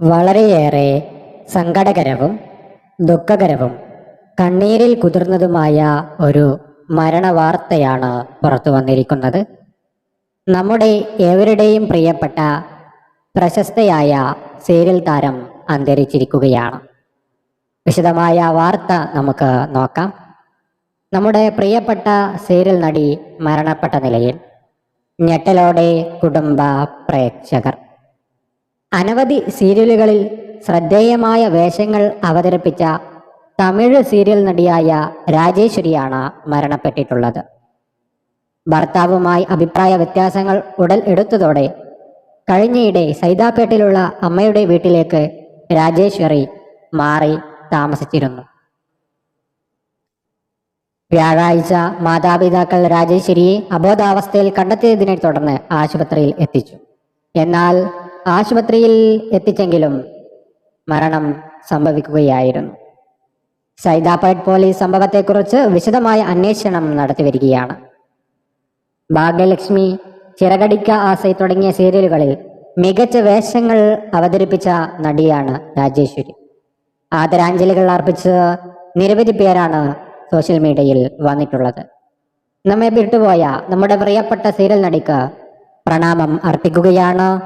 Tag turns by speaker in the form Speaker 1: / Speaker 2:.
Speaker 1: വളരെയേറെ സങ്കടകരവും ദുഃഖകരവും കണ്ണീരിൽ കുതിർന്നതുമായ ഒരു മരണവാർത്തയാണ് പുറത്തു വന്നിരിക്കുന്നത്. നമ്മുടെ ഏവരുടെയും പ്രിയപ്പെട്ട പ്രശസ്തയായ സീരിയൽ താരം അന്തരിച്ചിരിക്കുകയാണ്. വിശദമായ വാർത്ത നമുക്ക് നോക്കാം. നമ്മുടെ പ്രിയപ്പെട്ട സീരിയൽ നടി മരണപ്പെട്ട നിലയിൽ ഞെട്ടലോടെ കുടുംബ പ്രേക്ഷകർ അനവധി സീരിയലുകളിൽ ശ്രദ്ധേയമായ വേഷങ്ങൾ അവതരിപ്പിച്ച തമിഴ് സീരിയൽ നടിയായ രാജേശ്വരിയാണ് മരണപ്പെട്ടിട്ടുള്ളത്. ഭർത്താവുമായി അഭിപ്രായ വ്യത്യാസങ്ങൾ ഉടൽ എടുത്തതോടെ കഴിഞ്ഞയിടെ സൈതാപ്പേട്ടിലുള്ള അമ്മയുടെ വീട്ടിലേക്ക് രാജേശ്വരി മാറി താമസിച്ചിരുന്നു. വ്യാഴാഴ്ച മാതാപിതാക്കൾ രാജേശ്വരിയെ അബോധാവസ്ഥയിൽ കണ്ടെത്തിയതിനെ തുടർന്ന് ആശുപത്രിയിൽ എത്തിച്ചു. എന്നാൽ ആശുപത്രിയിൽ എത്തിച്ചെങ്കിലും മരണം സംഭവിക്കുകയായിരുന്നു. സൈതാപ്പേട്ട് പോലീസ് സംഭവത്തെക്കുറിച്ച് വിശദമായ അന്വേഷണം നടത്തിവരികയാണ് ഭാഗ്യലക്ഷ്മി ചിറകടിക്ക ആസൈ തുടങ്ങിയ സീരിയലുകളിൽ മികച്ച വേഷങ്ങൾ അവതരിപ്പിച്ച നടിയാണ് രാജേശ്വരി. ആദരാഞ്ജലികൾ അർപ്പിച്ച് നിരവധി പേരാണ് സോഷ്യൽ മീഡിയയിൽ വന്നിട്ടുള്ളത്. നമ്മെ വിട്ടുപോയ നമ്മുടെ പ്രിയപ്പെട്ട സീരിയൽ നടിക്ക് പ്രണാമം അർപ്പിക്കുകയാണ്.